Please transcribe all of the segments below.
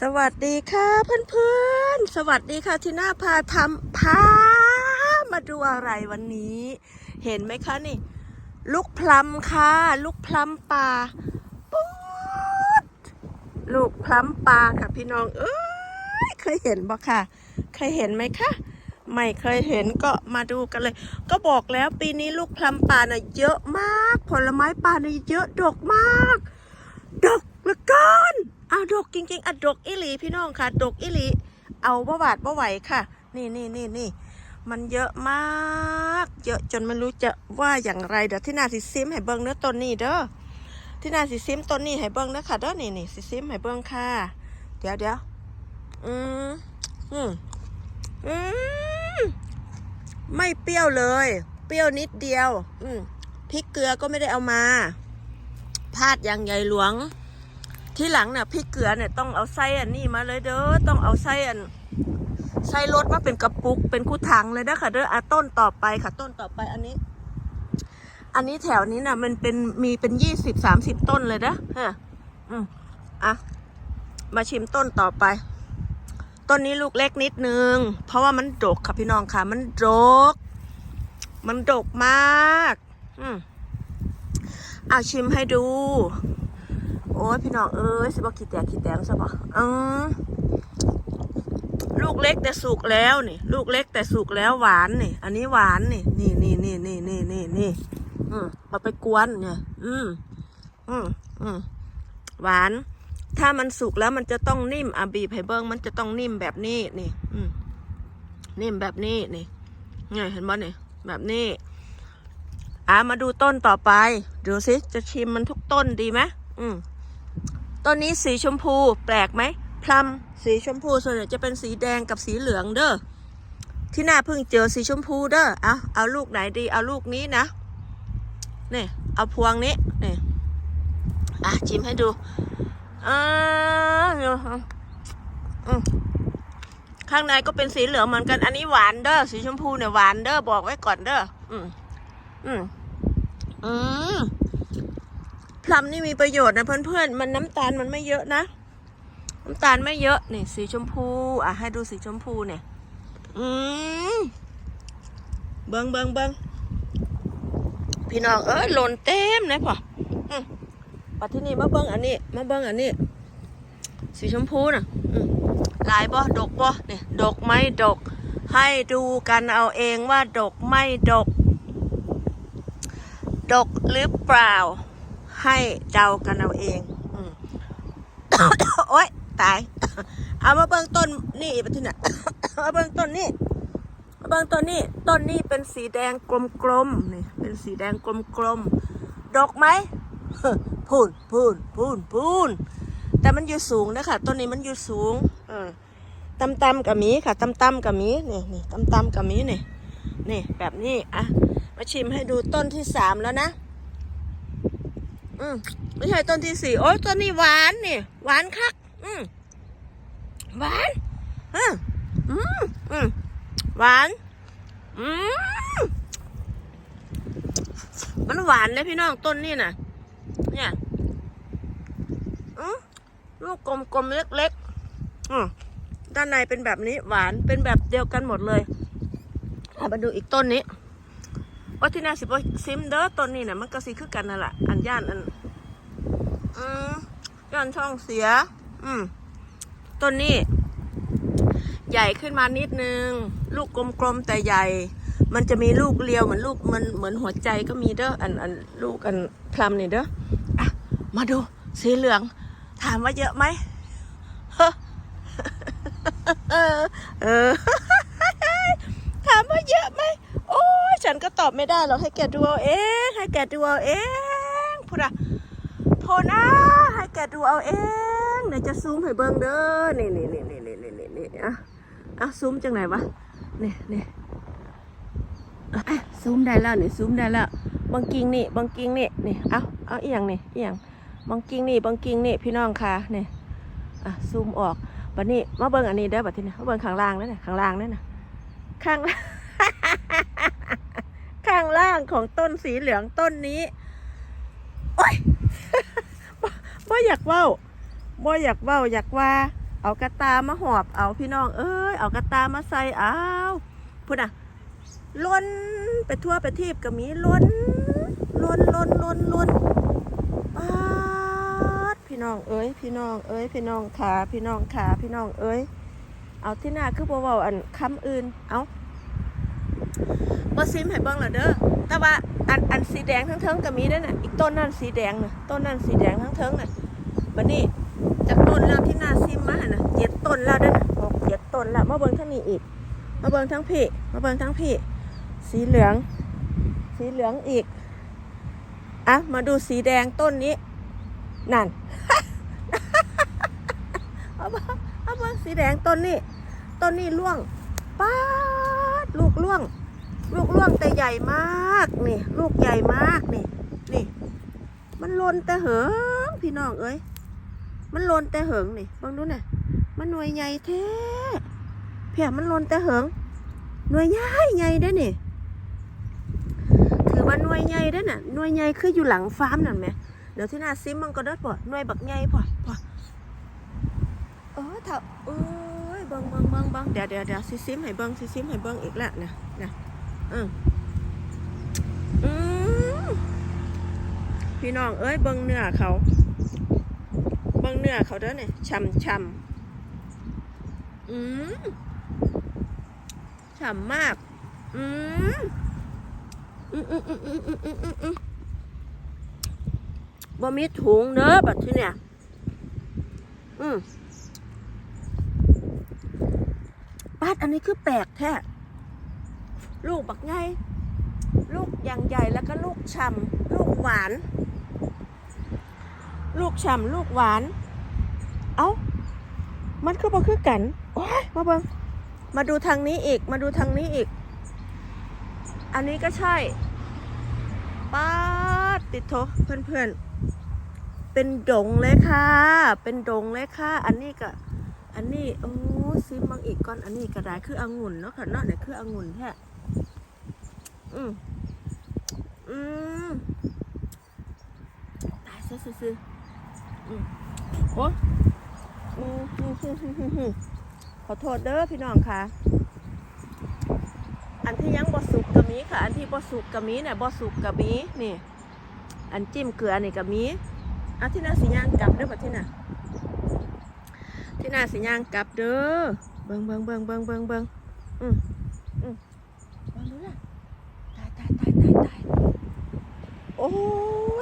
สวัสดีค่ะเพื่อนๆ สวัสดีค่ะที่น่าพาทำพามาดูอะไรวันนี้ เห็นไหมคะนี่ ลูกพลัมค่ะ ลูกพลัมป่าปุ๊ดลูกพลัมป่าค่ะพี่น้อง เอ้ยเคยเห็นบ่ค่ะ เคยเห็นไหมคะไม่เคยเห็นก็มาดูกันเลย ก็บอกแล้วปีนี้ลูกพลัมป่าน่ะเยอะมาก ผลไม้ป่าน่ะเยอะดกมาก ดกเหลือเกิน อ้าวดกจริงๆอะดกอิหลีพี่น้องค่ะ ดกอิหลี เอาบ่บาดบ่ไหวค่ะ นี่นี่นี่นี่มันเยอะมาก เยอะจนไม่รู้จะว่าอย่างไรเดี๋ยวที่นาสิซิมให้เบิ้งเนื้อต้นนี้เด้อที่นาสิซิมต้นนี้ให้เบิ้งเด้อค่ะเด้อนี่นี่สิซิมให้เบิ้งค่ะ เดี๋ยวเดี๋ยวอืมอืมอืมไม่เปรี้ยวเลย เปรี้ยวนิดเดียว อืมพริกเกลือก็ไม่ได้เอามาพลาดอย่างใหญ่หลวง ที่หลังเนี่ยพริกเกลือเนี่ยต้องเอาไส้อันนี้มาเลยเด้อต้องเอาไส้อันไส้รถมาเป็นกระปุกเป็นคู่ถังเลยนะค่ะเด้ออะต้นต่อไปค่ะ ต้นต่อไปอันนี้ อันนี้แถวนี้น่ะ มันเป็นมีเป็นยี่สิบสามสิบต้นเลยนะฮะอืมอะมาชิมต้นต่อไป ต้นนี้ลูกเล็กนิดนึง เพราะว่ามันดกค่ะพี่น้องค่ะ มันดก มันดกมาก อืมเอาชิมให้ดู โอ้ยพี่น้องเอ้ยสิบอกขี้แตกขี้แตงซะบ่อืมลูกเล็กแต่สุกแล้วนี่ ลูกเล็กแต่สุกแล้วหวานนี่ อันนี้หวานนี่นี่นี่นี่นี่นี่นี่นี่อืมมาไปกวนเนี่ย อืมอืมอืมหวาน ถ้ามันสุกแล้วมันจะต้องนิ่มอะบีบให้เบิ้งมันจะต้องนิ่มแบบนี้นี่ อืมนิ่มแบบนี้นี่ไงเห็นบ่นี่แบบนี้อะมาดูต้นต่อไปดูสิจะชิมมันทุกต้นดีไหมอืม ต้นนี้สีชมพูแปลกไหมพลัมสีชมพูส่วนใหญ่จะเป็นสีแดงกับสีเหลืองเด้อที่หน้าเพิ่งเจอสีชมพูเด้อเอาเอาลูกไหนดีเอาลูกนี้นะนี่เอาพวงนี้นี่อะชิมให้ดูอ่าดูอืมข้างในก็เป็นสีเหลืองเหมือนกัน อันนี้หวานเด้อสีชมพูเนี่ยหวานเด้อบอกไว้ก่อนเด้ออืมอืมอืม พลัมนี่มีประโยชน์นะเพื่อนๆ มันน้ำตาลมันไม่เยอะนะ น้ำตาลไม่เยอะนี่สีชมพู อะให้ดูสีชมพูเนี่ย อืมเบิงเบิงเบิงพี่น้องเอ้ยหล่นเต็มเลยพออืมปัดที่นี่มาเบิงอันนี้ มาเบิงอันนี้ สีชมพูน่ะลายบ่ดกบ่เนี่ย ดกไม่ดก ให้ดูกันเอาเองว่าดกไม่ดก ดกหรือเปล่า ให้เดากันเอาเองอมโอ๊ยตาย เอามาเบิ่งต้นนี่อีกทีน่ะมาเบิ่งต้นนี่มาเบิ่งต้นนี่ต้นนี่เป็นสีแดงกลมๆนี่เป็นสีแดงกลมๆดกไหมพูนพูนพูนพูนแต่มันอยู่สูงนะคะต้นนี้มันอยู่สูงเออตำตำๆกับหมีค่ะตำตำๆกับหมีนี่นี่ตำตำๆกับหมีนี่นี่แบบนี้อะมาชิมให้ดูต้นที่สามแล้วนะ อืมไม่ใช่ต้นที่สี่โอ้ต้นนี้หวานนี่หวานคัก อืมหวานอืมอืมอืมหวาน อืมมันหวานเลยพี่น้องต้นนี่น่ะ เนี่ยอืมลูกกลมๆเล็กๆอืมด้านในเป็นแบบนี้หวานเป็นแบบเดียวกันหมดเลยมาดูอีกต้นนี้ ว่าที่น่าสิบซิมเด้อต้นนี้เนี่ยมันก็สีคือกันนั่นแหละอันย่านอันอืมย่านช่องเสีย อืมต้นนี้ ใหญ่ขึ้นมานิดนึง ลูกกลมๆแต่ใหญ่ มันจะมีลูกเรียวเหมือนลูกมันเหมือนหัวใจก็มีเด้ออันอันลูกอันพลัมนี่เด้ออะมาดูสีเหลือง ถามว่าเยอะไหมเฮ้อเออเออถามว่าเยอะไหม โอ้ยฉันก็ตอบไม่ได้หรอกให้แกดูเอาเองให้แกดูเอาเองพูดอะโทนะให้แกดูเอาเองเดี๋จะซูมให้เบิ้งเด้อนี่นี่นี่นี่นี่นี่นี่อะอะซูมจังไหนวะนี่นี่ซูมได้แล้วนี่ซูมได้แล้วบางกิ้งนี่บางกิ้งนี่นี่เอาเอาเอียงนี่เอียงบางกิ้งนี่บางกิ้งนี่พี่น้องค่ะนี่อะซูมออกบัดนี้มาเบิ้งอันนี้ได้บัดที่นี้มาเบิ้งข้างล่างนั่นเนี่ยข้างล่างนั่นน่ะข้างล่าง ข้างล่างของต้นสีเหลืองต้นนี้ โอ้ยบ่อยากเว้าบ่อยากเว้าอยากว่า เอากระตามาหอบ เอาพี่น้อง เอ้ย เอากระตามาใส่เอาพุ่นอะล้นไปทั่วไปทีบก็มีล้นล้นล้นล้นล้นปาดพี่น้องเอ้ย พี่น้องเอ้ย พี่น้องขาพี่น้องขาพี่น้องเอ้ย เอาที่หน้าคือบ่เว้าอันคำอื่น เอา บ่ซิมให้เบิ่งล่ะเด้อแต่ว่าอันอันสีแดงทั้งเทิงก็มีด้อน่ะอีกต้นนั่นสีแดงน่ะต้นนั่นสีแดงทั้งเทิงน่ะบัดนี้จากต้นแล้วที่หน้าซิมมาหั่นน่ะเจ็ดต้นแล้วเด้อน่ะหกเจ็ดต้นแล้วมาเบิ่งทางนี้อีก มาเบิ่งทั้งพี่มาเบิ่งทั้งพี่ สีเหลือง สีเหลืองอีกอะมาดูสีแดงต้นนี้ นั่นเอาเบิ่งเอาเบิ่งสีแดงต้นนี้ ต้นนี้ร่วงป้าดลูกร่วง ลูกร่วงแต่ใหญ่มากนี่ ลูกใหญ่มากนี่ นี่ มันลนแต่เหิงพี่น้องเอ้ยมันลนแต่เหิงนี่บังดูน่ะมันหน่วยใหญ่แท้เพียมันลนแต่เหิงหน่วยใหญ่ใหญ่ได้นี่ถือว่าหน่วยใหญ่ได้น่ะหน่วยใหญ่คืออยู่หลังฟาร์มนั่นไหมเดี๋ยวที่น้าซิมมันก็ได้ปะหน่วยบักใหญ่ปะปะเออเถอะเอ้ยเบิ่งเบิ่งเบิ่งเบิ่งเดี๋ยวเดี๋ยวเดี๋ยวซิซิมให้เบิ่งซิซิมให้เบิ่งอีกแล้วนะนะ อืมอืมพี่น้องเอ้ยเบิ่งเนื้อเขา เบิ่งเนื้อเขาเด้อเนี่ยช่ำช่ำอืมฉ่ำมาก อืมอืมอืมอืมอืมอืมอืมอืมอืมบ่มีถุงเด้อบัดที่เนี่ย อืมปาดอันนี้คือแปลกแท้ ลูกบักไงลูกอย่างใหญ่แล้วก็ลูกฉ่ำลูกหวาน ลูกฉ่ำลูกหวาน เอ้ามันคือบ่คือกันโอ้ยมาเบิงมาดูทางนี้อีก มาดูทางนี้อีก อันนี้ก็ใช่ป้าติดโถเพื่อนๆเป็นดงเลยค่ะ เป็นดงเลยค่ะ อันนี้ก็ อันนี้ โอ้ซิมบางอีกก่อน อันนี้ก็ได้คือองุ่นเนาะค่ะเนาะเนี่ยคือองุ่นแท้ อืมอืมตายซื้อซื้ออืมโอ้อืมอืมอืมอืมขอโทษเด้อพี่น้องค่ะ อันที่ยังบ่สุกกะมีค่ะ อันที่บ่สุกกะมีเนี่ยบ่สุกกะมีนี่ อันจิ้มเกลือนี่กะมีอันที่น่าสิย่างกลับเด้อบัดที่น่ะที่น่าสิย่างกลับเด้อเบิ่งเบิ่งเบิ่งเบิ่งเบิ่งเบิ่งอืมอืมเบิ่งดูนะตายตายตายตายตายโอ้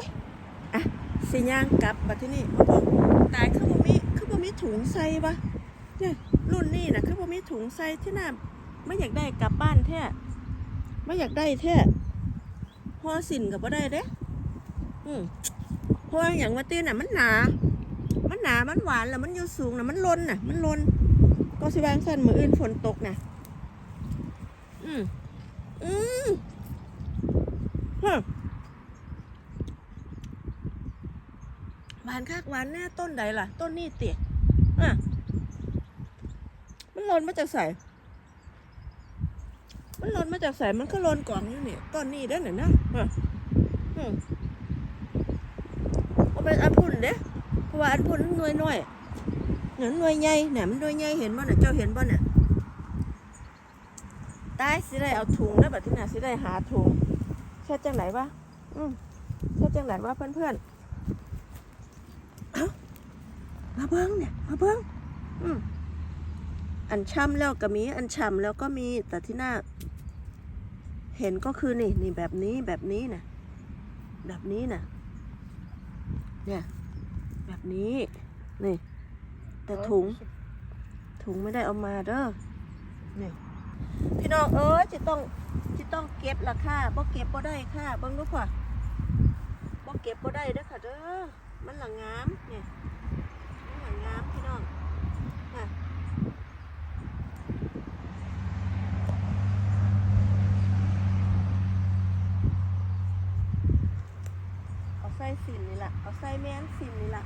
ย อะสิ ย่างกลับบัดที่นี่มาบิ่งตายคือบ่มีคือบ่มีถุงใส่ปะเนี่ยรุ่นนี้นะคือบ่มีถุงใส่ที่น่าไม่อยากได้กลับบ้านแท้ไม่อยากได้แท้พอสินกับบ่ได้เด้อืมเพราะอย่างว่าตีน่ะมันหนา มันหนา มันหวานแล้วมันอยู่สูงน่ะมันลนน่ะ มันลนก็สิวางสั้นมืออื่นฝนตกน่ะ อืมอืมฮะห วานคักหวานแน่ต้นใดล่ะ ต้นนี้เตี๋ยอะมันลนมาจากใสมันลนมาจากใสมันก็ลนกล่องอยู่นี่ต้นนี้เด้อเนี่ยนะอะอืมเอาเป็นอันพุ่นเด้เพราะว่าอันพุ่นมันหน่วยน้อยเนี่ยหน่วยใหญ่เนี่ยมันหน่วยใหญ่เห็นบ่เนี่ยเจ้าเห็นบ่เนี่ยตายสิได้เอาถุงนะแบบที่น่ะสิได้หาถุงเช็ดจังไหนวะอืมเช็ดจังไหนวะเพื่อนๆอ้า มาเบิ้งเนี่ยมาเบิ้งอืมอันช่ำแล้วก็มี อันฉ่ำแล้วก็มีแต่ที่หน้า เห็นก็คือนี่นี่แบบนี้แบบนี้นะแบบนี้นะเนี่ยแบบนี้นี่ แต่ถุง ถุงไม่ได้เอามาเด้อเนี่ยพี่น้องเอ้ยจะต้องจะต้องเก็บราคาบ่เก็บบ่ได้ค่ะเบิ่งดูค่ะบ่เก็บบ่ได้เด้อค่ะเด้อมันหลังงามเนี่ยมันหลังงามพี่น้องน่ะเอาใส่สินนี่แหละเอาไส้แม่นสินนี่แหละ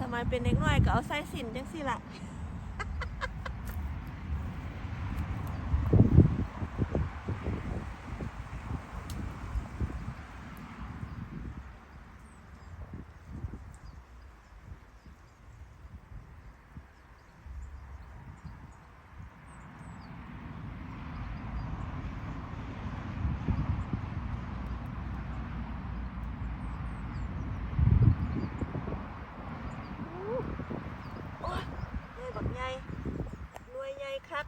สมัยเป็นเด็กน้อยก็เอาไส้สินจังสิละ ครับ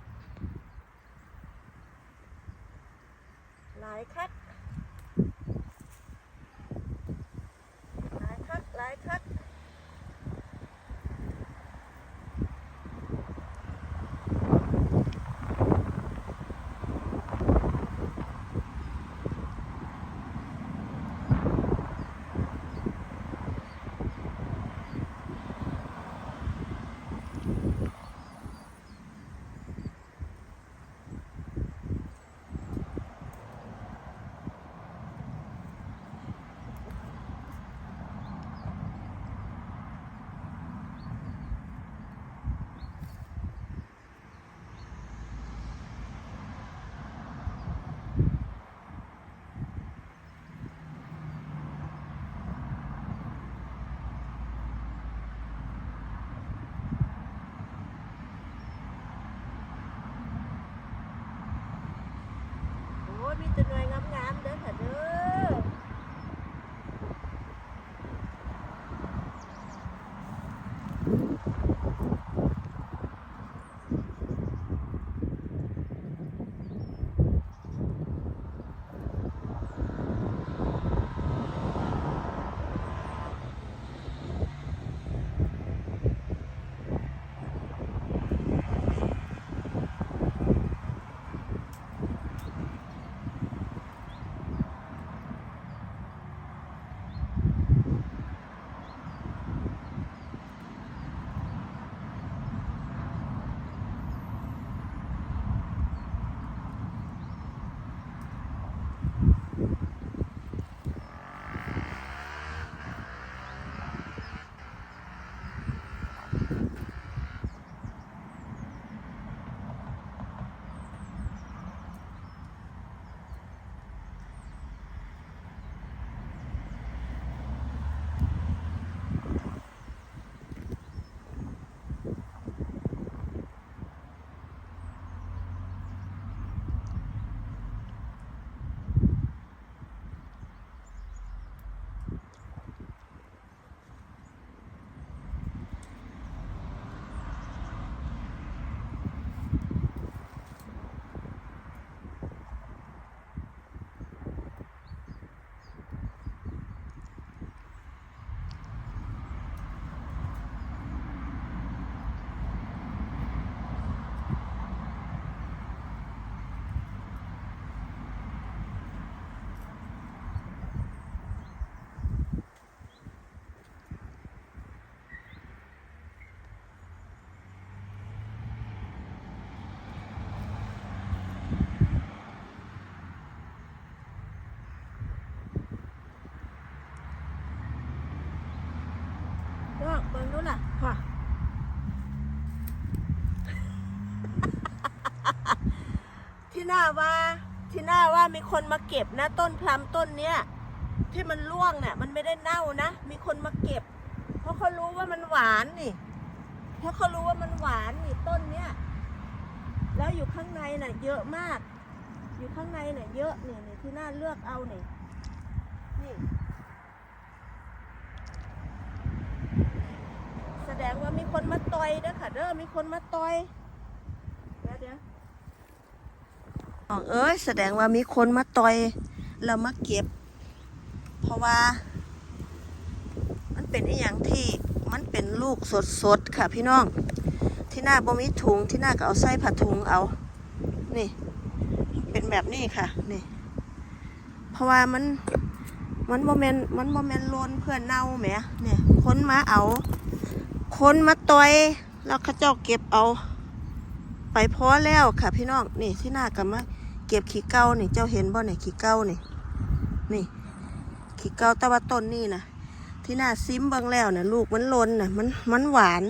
ที่หน้าว่าที่หน้าว่ามีคนมาเก็บนะต้นพลัมต้นเนี้ยที่มันร่วงเนี่ยมันไม่ได้เน่านะ มีคนมาเก็บ เพราะเขารู้ว่ามันหวานนี่เพราะเขารู้ว่ามันหวานนี่ต้นเนี้ยแล้วอยู่ข้างในน่ะ เยอะมาก อยู่ข้างในน่ะเยอะเนี่ยเนี่ยที่หน้าเลือกเอาเนี่ยนี่แสดงว่ามีคนมาต่อยเด้อค่ะเด้อมีคนมาต่อยเดี๋ยวเดี๋ยว อ๋อเอ้ยแสดงว่ามีคนมาต่อยเรามาเก็บ เพราะว่า มันเป็นอีหยังที่มันเป็นลูกสดๆค่ะพี่น้อง ที่หน้าบ่มีถุงที่หน้าก็เอาใส่ผ้าถุงเอา นี่ เป็นแบบนี้ค่ะ นี่ เพราะว่ามันมันโมเมนมันโมเมนโลนเพื่อนเน่าแหมเนี่ยคนมาเอา คนมาต่อยแล้วเขาเจ้าเก็บเอา ไปพอแล้วค่ะพี่น้องนี่ที่หน้ากับมา ก็บขี้เก้านี่เจ้าเห็นบ่เนี่ยขี้เก้านี่นี่ขี้เก้าตะวันต้นนี่นะที่หน้าซิมบิ่งแล้วนะลูกมันลนนะมันมันหวาน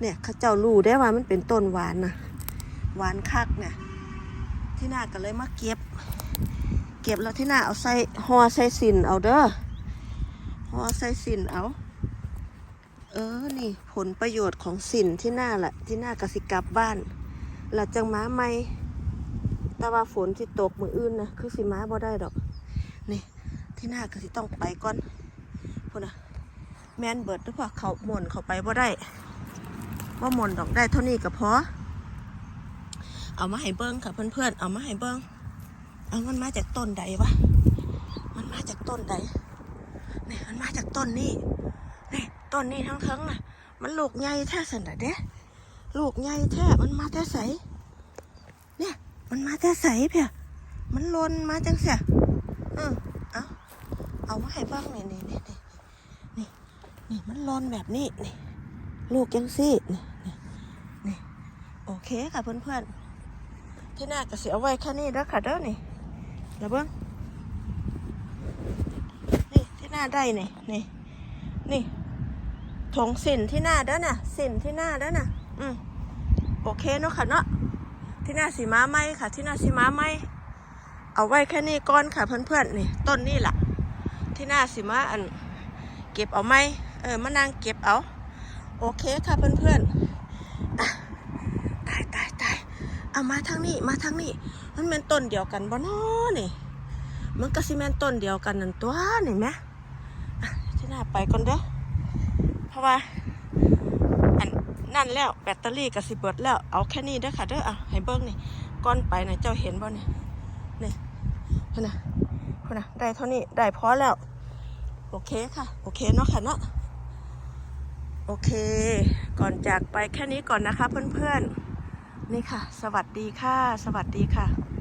เนี่ยเข้าเจ้ารู้ได้ว่ามันเป็นต้นหวานนะหวานคักเนี่ยที่หน้าก็เลยมาเก็บ เก็บแล้วที่หน้าเอาใส่ห่อใส่สินเอาเด้อห่อใส่สินเอา เออนี่ผลประโยชน์ของสินที่หน้าแหละที่หน้ากสิกลับบ้านหลัจากม้าไม่ แต่ว่าฝนสิตกมืออื่นนะคือสิม้าบ่ได้ดอก นี่ ที่หน้าก็สิต้องไปก่อนพุ่นนะแมนเบิดหรือเปล่าเขาหม่นเขาไปบ่ได้ว่าหม่นดอกได้เท่านี้ก็พอเอามาให้เบิ้งค่ะเพื่อนๆ เอามาให้เบิ้งเอามันมาจากต้นใดวะ มันมาจากต้นใดนี่มันมาจากต้นนี้นี่ต้นนี้ทั้งทั้งๆนะมันลูกใหญ่แท้สันดะเด้ลูกใหญ่แท้มันมาแต่ใส มันมาแต่ใสเพียมันลนมาจังเสียเออเอาเอามาให้บ้างนี่นี่นี่นี่นี่นี่มันลนแบบนี้นี่ ลูกยังซี่นี่นี่นี่โอเคค่ะเพื่อนๆที่หน้าก็เสียไว้แค่นี้แล้วค่ะเด้อนี่เดี๋ยวเบิ้งนี่ที่หน้าได้นี่นี่นี่ถงสินที่หน้าเด้อน่ะสินที่หน้าเด้อน่ะอืมโอเคเนาะค่ะเนาะ ที่หน้าสีม้าไหมค่ะ ที่หน้าสีม้าไหมเอาไว้แค่นี้ก่อนค่ะเพื่อนๆนี่ ต้นนี่แหละที่หน้าสีม้าอัน เก็บเอาไหมเออมานั่งเก็บเอาโอเคค่ะเพื่อนๆตายตายตายเอามาทางนี้มาทางนี้ มันเป็นต้นเดียวกันบ่นาะนี่ มันก็สิแม่นต้นเดียวกันนั่นตัวนี่ไหมที่หน้าไปก่อนเด้อเพราะว่า นั่นแล้วแบตเตอรี่กับสิเบิดแล้ว เอาแค่นี้เด้อค่ะเด้อเอาให้เบิ้งนี่ก้อนไปนะเจ้าเห็นบ่เนี่ยนี่คนนะคนนะได้เท่านี้ได้พอแล้ว โอเคค่ะโอเคเนาะค่ะเนาะโอเค ก่อนจากไปแค่นี้ก่อนนะคะเพื่อนๆนี่ค่ะ สวัสดีค่ะ สวัสดีค่ะ